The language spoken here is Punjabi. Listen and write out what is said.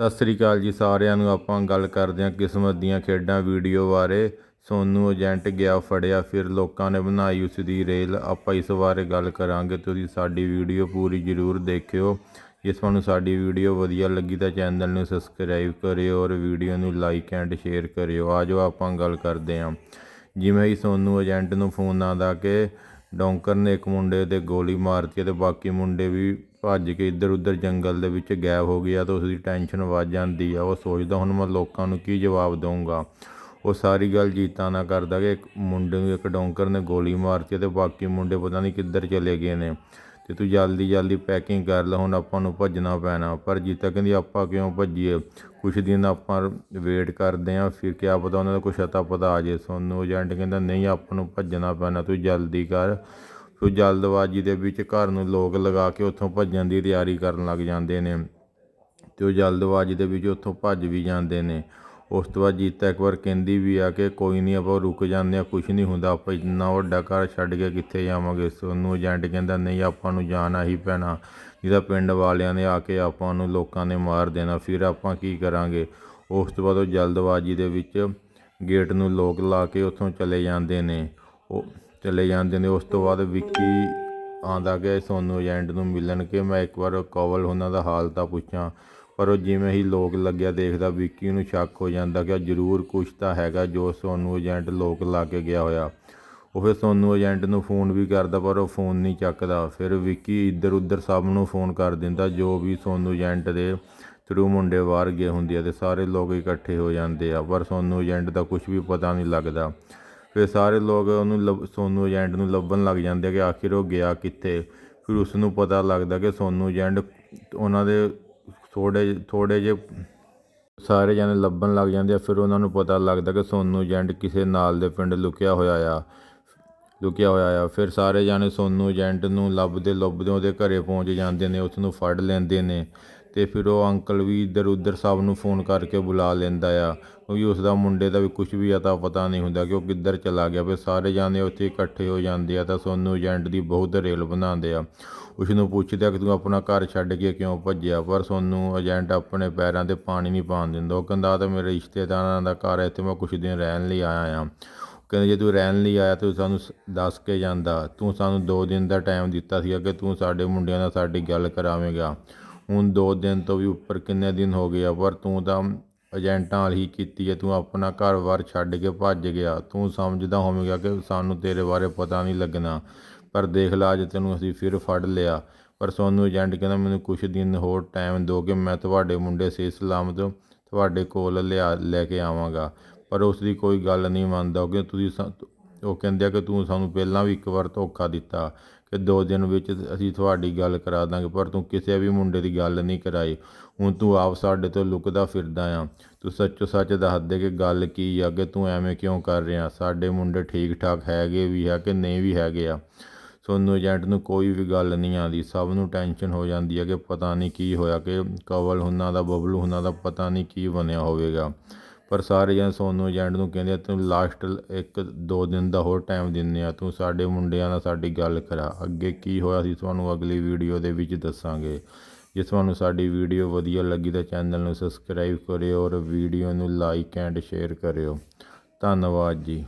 ਸਤਿ ਸ੍ਰੀ ਅਕਾਲ ਜੀ ਸਾਰਿਆਂ ਨੂੰ। ਆਪਾਂ ਗੱਲ ਕਰਦੇ ਹਾਂ ਕਿਸਮਤ ਦੀਆਂ ਖੇਡਾਂ ਵੀਡੀਓ ਬਾਰੇ। ਸੋਨੂ ਏਜੰਟ ਗਿਆ ਫੜਿਆ, ਫਿਰ ਲੋਕਾਂ ਨੇ ਬਣਾਈ ਉਸ ਦੀ ਰੇਲ। ਆਪਾਂ ਇਸ ਬਾਰੇ ਗੱਲ ਕਰਾਂਗੇ ਤੁਸੀਂ ਸਾਡੀ ਵੀਡੀਓ ਪੂਰੀ ਜ਼ਰੂਰ ਦੇਖਿਓ। ਜੇ ਤੁਹਾਨੂੰ ਸਾਡੀ ਵੀਡੀਓ ਵਧੀਆ ਲੱਗੀ ਤਾਂ ਚੈਨਲ ਨੂੰ ਸਬਸਕ੍ਰਾਈਬ ਕਰਿਓ ਔਰ ਵੀਡੀਓ ਨੂੰ ਲਾਈਕ ਐਂਡ ਸ਼ੇਅਰ ਕਰਿਓ। ਆਜੋ ਆਪਾਂ ਗੱਲ ਕਰਦੇ ਹਾਂ। ਜਿਵੇਂ ਹੀ ਸੋਨੂ ਏਜੰਟ ਨੂੰ ਫੋਨ ਆਉਂਦਾ ਕਿ ਡੌਂਕਰ ਨੇ ਇੱਕ ਮੁੰਡੇ ਤੇ ਗੋਲੀ ਮਾਰਤੀ ਤੇ ਬਾਕੀ ਮੁੰਡੇ ਵੀ ਭੱਜ ਕੇ ਇੱਧਰ ਉੱਧਰ ਜੰਗਲ ਦੇ ਵਿੱਚ ਗਾਇਬ ਹੋ ਗਿਆ ਤਾਂ ਉਸ ਦੀ ਟੈਨਸ਼ਨ ਵੱਧ ਜਾਂਦੀ ਆ। ਉਹ ਸੋਚਦਾ, ਹੁਣ ਮੈਂ ਲੋਕਾਂ ਨੂੰ ਕੀ ਜਵਾਬ ਦਊਂਗਾ? ਉਹ ਸਾਰੀ ਗੱਲ ਜੀਤਾ ਨਾ ਕਰਦਾ ਕਿ ਇੱਕ ਮੁੰਡੇ ਨੂੰ ਇੱਕ ਡੌਂਕਰ ਨੇ ਗੋਲੀ ਮਾਰਤੀ ਤੇ ਬਾਕੀ ਮੁੰਡੇ ਪਤਾ ਨਹੀਂ ਕਿੱਧਰ ਚਲੇ ਗਏ ਨੇ। ਤੇ ਤੂੰ ਜਲਦੀ ਜਲਦੀ ਪੈਕਿੰਗ ਕਰ ਲੈ, ਹੁਣ ਆਪਾਂ ਨੂੰ ਭੱਜਣਾ ਪੈਣਾ। ਪਰ ਜੀਤਾ ਕਹਿੰਦੀ, ਆਪਾਂ ਕਿਉਂ ਭੱਜੀਏ? ਕੁਛ ਦਿਨ ਆਪਾਂ ਵੇਟ ਕਰਦੇ ਆਂ, ਫਿਰ ਕਿਆ ਪਤਾ ਉਹਨਾਂ ਦਾ ਕੁਛ ਅਤਾ ਪਤਾ ਆ ਜੇ। ਸੋਨੂੰ ਏਜੰਟ ਕਹਿੰਦਾ, ਨਹੀਂ, ਆਪਾਂ ਨੂੰ ਭੱਜਣਾ ਪੈਣਾ, ਤੂੰ ਜਲਦੀ ਕਰ। ਫਿਰ ਜਲਦਬਾਜ਼ੀ ਦੇ ਵਿੱਚ ਘਰ ਨੂੰ ਲੋਕ ਲਗਾ ਕੇ ਉੱਥੋਂ ਭੱਜਣ ਦੀ ਤਿਆਰੀ ਕਰਨ ਲੱਗ ਜਾਂਦੇ ਨੇ ਤੇ ਉਹ ਜਲਦਬਾਜ਼ੀ ਦੇ ਵਿੱਚ ਉੱਥੋਂ ਭੱਜ ਵੀ ਜਾਂਦੇ ਨੇ। ਉਸ ਤੋਂ ਬਾਅਦ ਜੀਤਾ ਇੱਕ ਵਾਰ ਕਹਿੰਦੀ ਵੀ ਆ ਕਿ ਕੋਈ ਨਹੀਂ ਆਪਾਂ ਰੁਕ ਜਾਂਦੇ ਆ ਕੁਝ ਨਹੀਂ ਹੁੰਦਾ, ਆਪਾਂ ਇੰਨਾ ਵੱਡਾ ਘਰ ਛੱਡ ਕੇ ਕਿੱਥੇ ਜਾਵਾਂਗੇ? ਸੋਨੂੰ ਏਜੰਟ ਕਹਿੰਦਾ, ਨਹੀਂ, ਆਪਾਂ ਨੂੰ ਜਾਣਾ ਹੀ ਪੈਣਾ। ਜਿਹਦਾ ਪਿੰਡ ਵਾਲਿਆਂ ਨੇ ਆ ਕੇ ਆਪਾਂ ਨੂੰ ਲੋਕਾਂ ਨੇ ਮਾਰ ਦੇਣਾ, ਫਿਰ ਆਪਾਂ ਕੀ ਕਰਾਂਗੇ? ਉਸ ਤੋਂ ਬਾਅਦ ਉਹ ਜਲਦਬਾਜ਼ੀ ਦੇ ਵਿੱਚ ਗੇਟ ਨੂੰ ਲੋਕ ਲਾ ਕੇ ਉੱਥੋਂ ਚਲੇ ਜਾਂਦੇ ਨੇ। ਉਹ ਚਲੇ ਜਾਂਦੇ ਨੇ। ਉਸ ਤੋਂ ਬਾਅਦ ਵਿੱਕੀ ਆਂਦਾ ਕਿ ਸੋਨੂੰ ਏਜੰਟ ਨੂੰ ਮਿਲਣ ਕਿ ਮੈਂ ਇੱਕ ਵਾਰ ਕਵਲ ਉਹਨਾਂ ਦਾ ਹਾਲ ਤਾਂ ਪੁੱਛਾਂ। ਪਰ ਉਹ ਜਿਵੇਂ ਹੀ ਲੋਕ ਲੱਗਿਆ ਦੇਖਦਾ, ਵਿੱਕੀ ਨੂੰ ਸ਼ੱਕ ਹੋ ਜਾਂਦਾ ਕਿ ਜ਼ਰੂਰ ਕੁਛ ਤਾਂ ਹੈਗਾ ਜੋ ਸੋਨੂੰ ਏਜੰਟ ਲੋਕ ਲਾ ਕੇ ਗਿਆ ਹੋਇਆ। ਉਹ ਫਿਰ ਸੋਨੂੰ ਏਜੰਟ ਨੂੰ ਫੋਨ ਵੀ ਕਰਦਾ, ਪਰ ਉਹ ਫੋਨ ਨਹੀਂ ਚੱਕਦਾ। ਫਿਰ ਵਿੱਕੀ ਇੱਧਰ ਉੱਧਰ ਸਭ ਨੂੰ ਫੋਨ ਕਰ ਦਿੰਦਾ, ਜੋ ਵੀ ਸੋਨੂੰ ਏਜੰਟ ਦੇ ਥਰੂ ਮੁੰਡੇ ਬਾਹਰ ਗਏ ਹੁੰਦੇ ਆ ਤੇ ਸਾਰੇ ਲੋਕ ਇਕੱਠੇ ਹੋ ਜਾਂਦੇ ਆ। ਪਰ ਸੋਨੂੰ ਏਜੰਟ ਦਾ ਕੁਝ ਵੀ ਪਤਾ ਨਹੀਂ ਲੱਗਦਾ। ਫਿਰ ਸਾਰੇ ਲੋਕ ਉਹਨੂੰ ਲੱਭ ਏਜੰਟ ਨੂੰ ਲੱਭਣ ਲੱਗ ਜਾਂਦੇ ਆ ਕਿ ਆਖਿਰ ਉਹ ਗਿਆ ਕਿੱਥੇ? ਫਿਰ ਉਸ ਨੂੰ ਪਤਾ ਲੱਗਦਾ ਕਿ ਸੋਨੂੰ ਏਜੰਟ ਉਹਨਾਂ ਦੇ ਥੋੜੇ ਥੋੜੇ ਜਿਹੇ ਸਾਰੇ ਜਣੇ ਲੱਭਣ ਲੱਗ ਜਾਂਦੇ ਆ। ਫਿਰ ਉਹਨਾਂ ਨੂੰ ਪਤਾ ਲੱਗਦਾ ਕਿ ਸੋਨੂੰ ਏਜੰਟ ਕਿਸੇ ਨਾਲ ਦੇ ਪਿੰਡ ਲੁਕਿਆ ਹੋਇਆ ਆ। ਲੁਕਿਆ ਹੋਇਆ ਆ। ਫਿਰ ਸਾਰੇ ਜਾਣੇ ਸੋਨੂੰ ਏਜੰਟ ਨੂੰ ਲੱਭਦੇ ਲੱਭਦੇ ਉਹਦੇ ਘਰੇ ਪਹੁੰਚ ਜਾਂਦੇ ਨੇ ਉਸ ਨੂੰ ਫੜ ਲੈਂਦੇ ਨੇ। ਅਤੇ ਫਿਰ ਉਹ ਅੰਕਲ ਵੀ ਇੱਧਰ ਉੱਧਰ ਸਭ ਨੂੰ ਫੋਨ ਕਰਕੇ ਬੁਲਾ ਲੈਂਦਾ ਆ। ਕਿਉਂਕਿ ਉਸਦਾ ਮੁੰਡੇ ਦਾ ਵੀ ਕੁਛ ਵੀ ਅਤਾ ਪਤਾ ਨਹੀਂ ਹੁੰਦਾ ਕਿ ਉਹ ਕਿੱਧਰ ਚਲਾ ਗਿਆ। ਫਿਰ ਸਾਰੇ ਜਾਣੇ ਉੱਥੇ ਇਕੱਠੇ ਹੋ ਜਾਂਦੇ ਆ ਤਾਂ ਸੋਨੂੰ ਏਜੰਟ ਦੀ ਬਹੁਤ ਰੇਲ ਬਣਾਉਂਦੇ ਆ। ਉਸ ਨੂੰ ਪੁੱਛਦੇ ਕਿ ਤੂੰ ਆਪਣਾ ਘਰ ਛੱਡ ਕੇ ਕਿਉਂ ਭੱਜਿਆ? ਪਰ ਸੋਨੂੰ ਏਜੰਟ ਆਪਣੇ ਪੈਰਾਂ ਤੇ ਪਾਣੀ ਨਹੀਂ ਪਾਉਣ ਦਿੰਦਾ। ਉਹ ਕਹਿੰਦਾ, ਆਹ ਤਾਂ ਮੇਰੇ ਰਿਸ਼ਤੇਦਾਰਾਂ ਦਾ ਘਰ ਹੈ ਇੱਥੇ ਮੈਂ ਕੁਛ ਦਿਨ ਰਹਿਣ ਲਈ ਆਇਆ ਆ। ਕਹਿੰਦੇ, ਜੇ ਤੂੰ ਰਹਿਣ ਲਈ ਆਇਆ ਤੂੰ ਸਾਨੂੰ ਦੱਸ ਕੇ ਜਾਂਦਾ। ਤੂੰ ਸਾਨੂੰ 2 ਦਿਨ ਦਾ ਟਾਈਮ ਦਿੱਤਾ ਸੀਗਾ ਕਿ ਤੂੰ ਸਾਡੇ ਮੁੰਡਿਆਂ ਨਾਲ ਸਾਡੀ ਗੱਲ ਕਰਾਵੇਂਗਾ। ਹੁਣ ਦੋ ਦਿਨ ਤੋਂ ਵੀ ਉੱਪਰ ਕਿੰਨੇ ਦਿਨ ਹੋ ਗਏ ਆ, ਪਰ ਤੂੰ ਤਾਂ ਏਜੰਟਾਂ ਨਾਲ ਹੀ ਕੀਤੀ ਹੈ ਤੂੰ ਆਪਣਾ ਘਰ-ਬਾਰ ਛੱਡ ਕੇ ਭੱਜ ਗਿਆ। ਤੂੰ ਸਮਝਦਾ ਹੋਵੇਂਗਾ ਕਿ ਸਾਨੂੰ ਤੇਰੇ ਬਾਰੇ ਪਤਾ ਨਹੀਂ ਲੱਗਣਾ, ਪਰ ਦੇਖ ਲਾ, ਅੱਜ ਤੈਨੂੰ ਅਸੀਂ ਫਿਰ ਫੜ ਲਿਆ। ਪਰ ਸੋਨੂੰ ਏਜੰਟ ਕਹਿੰਦਾ, ਮੈਨੂੰ ਕੁਝ ਦਿਨ ਹੋਰ ਟਾਈਮ ਦਿਓ ਕਿ ਮੈਂ ਤੁਹਾਡੇ ਮੁੰਡੇ ਸੇ ਸਲਾਮਤ ਤੁਹਾਡੇ ਕੋਲ ਲਿਆ, ਲੈ ਕੇ ਆਵਾਂਗਾ। ਪਰ ਉਸ ਦੀ ਕੋਈ ਗੱਲ ਨਹੀਂ ਮੰਨਦਾ ਕਿ ਤੁਸੀਂ ਸਾ- ਉਹ ਕਹਿੰਦੇ ਆ ਕਿ ਤੂੰ ਸਾਨੂੰ ਪਹਿਲਾਂ ਵੀ ਇੱਕ ਵਾਰ ਧੋਖਾ ਦਿੱਤਾ ਕਿ ਦੋ ਦਿਨ ਵਿੱਚ ਅਸੀਂ ਤੁਹਾਡੀ ਗੱਲ ਕਰਾ ਦਾਂਗੇ, ਪਰ ਤੂੰ ਕਿਸੇ ਵੀ ਮੁੰਡੇ ਦੀ ਗੱਲ ਨਹੀਂ ਕਰਾਈ। ਹੁਣ ਤੂੰ ਆਪ ਸਾਡੇ ਤੋਂ ਲੁਕਦਾ ਫਿਰਦਾ ਆ। ਤੂੰ ਸੱਚੋ ਸੱਚ ਦੱਸ ਦੇ ਕਿ ਗੱਲ ਕੀ ਆ, ਕਿ ਤੂੰ ਐਵੇਂ ਕਿਉਂ ਕਰ ਰਿਹਾ? ਸਾਡੇ ਮੁੰਡੇ ਠੀਕ ਠਾਕ ਹੈਗੇ ਵੀ ਆ ਕਿ ਨਹੀਂ ਵੀ ਹੈਗੇ ਆ? ਸੋਨੂੰ ਏਜੰਟ ਨੂੰ ਕੋਈ ਵੀ ਗੱਲ ਨਹੀਂ ਆਉਂਦੀ। ਸਭ ਨੂੰ ਟੈਨਸ਼ਨ ਹੋ ਜਾਂਦੀ ਹੈ ਕਿ ਪਤਾ ਨਹੀਂ ਕੀ ਹੋਇਆ, ਕਿ ਕਵਲ ਹੁਣਾਂ ਦਾ, ਬਬਲੂ ਹੁਣਾਂ ਦਾ ਪਤਾ ਨਹੀਂ ਕੀ ਬਣਿਆ ਹੋਵੇਗਾ। ਪਰ ਸਾਰੇ ਜਣ ਸੋਨੂੰ ਏਜੰਟ ਨੂੰ ਕਹਿੰਦੇ ਆ, ਤੂੰ ਲਾਸਟ ਇੱਕ ਦੋ ਦਿਨ ਦਾ ਹੋਰ ਟਾਈਮ ਦਿੰਦੇ ਆ। ਤੂੰ ਸਾਡੇ ਮੁੰਡਿਆਂ ਨਾਲ ਸਾਡੀ ਗੱਲ ਕਰਾ। ਅੱਗੇ ਕੀ ਹੋਇਆ ਸੀ ਤੁਹਾਨੂੰ ਅਗਲੀ ਵੀਡੀਓ ਦੇ ਵਿੱਚ ਦੱਸਾਂਗੇ। ਜੇ ਤੁਹਾਨੂੰ ਸਾਡੀ ਵੀਡੀਓ ਵਧੀਆ ਲੱਗੀ ਤਾਂ ਚੈਨਲ ਨੂੰ ਸਬਸਕ੍ਰਾਈਬ ਕਰਿਓ ਔਰ ਵੀਡੀਓ ਨੂੰ ਲਾਈਕ ਐਂਡ ਸ਼ੇਅਰ ਕਰਿਓ। ਧੰਨਵਾਦ ਜੀ।